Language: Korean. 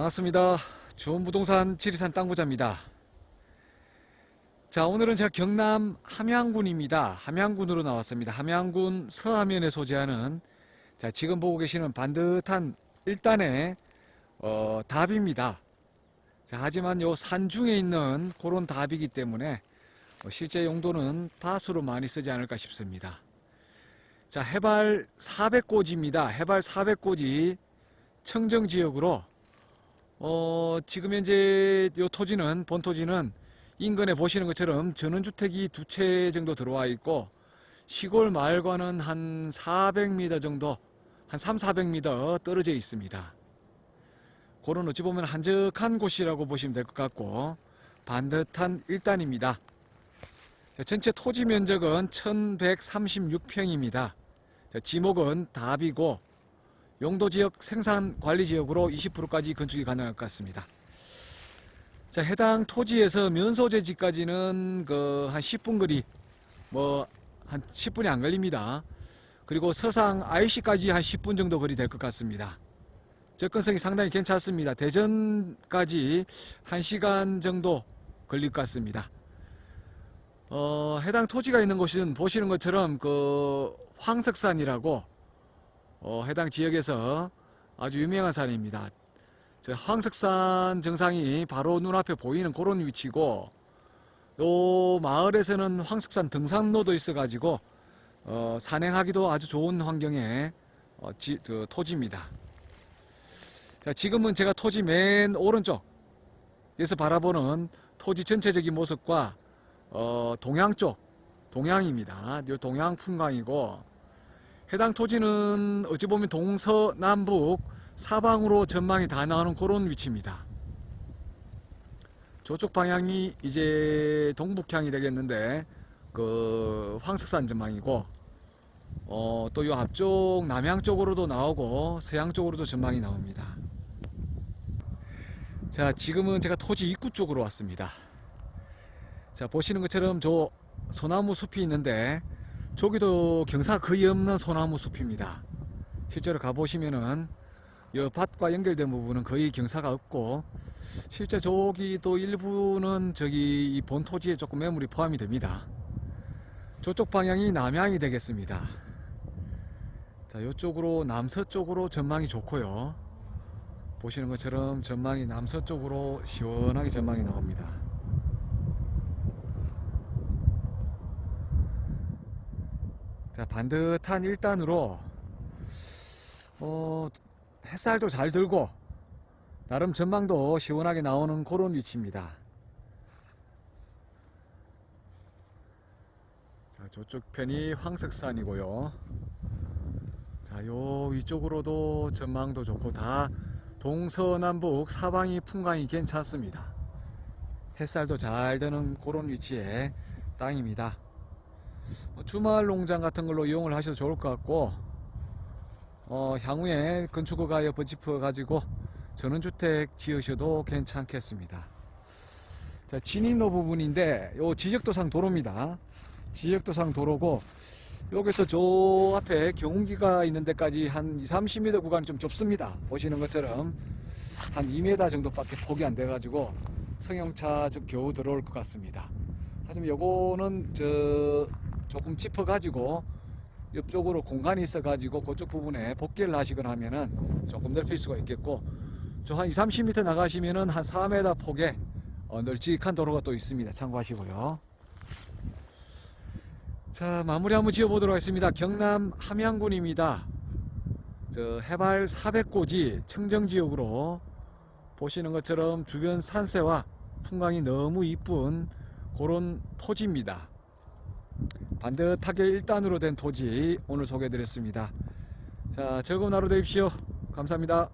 반갑습니다. 좋은 부동산 지리산 땅부자입니다. 자, 오늘은 제가 경남 함양군입니다. 함양군으로 나왔습니다. 함양군 서하면에 소재하는 자, 지금 보고 계시는 반듯한 일단의 어, 답입니다. 자, 하지만 요 산 중에 있는 그런 답이기 때문에 어, 실제 용도는 다수로 많이 쓰지 않을까 싶습니다. 자, 해발 400고지입니다. 해발 400고지 청정 지역으로 어, 지금 현재 요 토지는 본 토지는 인근에 보시는 것처럼 전원주택이 두 채 정도 들어와 있고 시골 마을과는 한 400m 정도 한 3, 400m 떨어져 있습니다. 그런 어찌 보면 한적한 곳이라고 보시면 될 것 같고 반듯한 일단입니다. 자, 전체 토지 면적은 1136평입니다. 지목은 답이고 용도 지역 생산 관리 지역으로 20%까지 건축이 가능할 것 같습니다. 자, 해당 토지에서 면소재지까지는 그 한 10분 거리, 뭐 한 10분이 안 걸립니다. 그리고 서상 IC까지 한 10분 정도 거리 될 것 같습니다. 접근성이 상당히 괜찮습니다. 대전까지 1시간 정도 걸릴 것 같습니다. 어, 해당 토지가 있는 곳은 보시는 것처럼 그 황석산이라고 어, 해당 지역에서 아주 유명한 산입니다. 저 황석산 정상이 바로 눈앞에 보이는 그런 위치고 요 마을에서는 황석산 등산로도 있어가지고 어, 산행하기도 아주 좋은 환경의 어, 지, 그 토지입니다. 자, 지금은 제가 토지 맨 오른쪽에서 바라보는 토지 전체적인 모습과 어, 동양 쪽, 동양입니다. 요 동양 풍광이고 해당 토지는 어찌 보면 동서남북 사방으로 전망이 다 나오는 그런 위치입니다. 저쪽 방향이 이제 동북향이 되겠는데 그 황석산 전망이고 어, 또요 앞쪽 남양 쪽으로도 나오고 서양 쪽으로도 전망이 나옵니다. 자, 지금은 제가 토지 입구 쪽으로 왔습니다. 자, 보시는 것처럼 저 소나무 숲이 있는데 저기도 경사 거의 없는 소나무 숲입니다. 실제로 가보시면은 이 밭과 연결된 부분은 거의 경사가 없고 실제 저기도 일부는 저기 이 본 토지에 조금 매물이 포함이 됩니다. 저쪽 방향이 남향이 되겠습니다. 자, 이쪽으로 남서쪽으로 전망이 좋고요. 보시는 것처럼 전망이 남서쪽으로 시원하게 전망이 나옵니다. 자, 반듯한 일단으로 어, 햇살도 잘 들고 나름 전망도 시원하게 나오는 그런 위치입니다. 자, 저쪽 편이 황석산이고요. 자, 요 위쪽으로도 전망도 좋고 다 동서남북 사방이 풍광이 괜찮습니다. 햇살도 잘 드는 그런 위치의 땅입니다. 뭐 주말 농장 같은 걸로 이용을 하셔도 좋을 것 같고 어, 향후에 건축허 가여 버지프 가지고 전원주택 지으셔도 괜찮겠습니다. 자, 진입로 부분인데 요 지적도상 도로입니다. 지적도상 도로고 여기서 저 앞에 경운기가 있는 데까지 한 2, 30m 구간이 좀 좁습니다. 보시는 것처럼 한 2m 정도밖에 폭이 안 돼가지고 승용차 좀 겨우 들어올 것 같습니다. 하지만 요거는 저 조금 짚어가지고 옆쪽으로 공간이 있어가지고 그쪽 부분에 복귀를 하시거나 하면은 조금 넓힐 수가 있겠고 저 한 2, 30m 나가시면은 한 4m 폭의 어, 널찍한 도로가 또 있습니다. 참고하시고요. 자 마무리 한번 지어보도록 하겠습니다. 경남 함양군입니다. 저 해발 400고지 청정지역으로 보시는 것처럼 주변 산세와 풍광이 너무 이쁜 그런 토지입니다. 반듯하게 일단으로 된 토지 오늘 소개해드렸습니다. 자 즐거운 하루 되십시오. 감사합니다.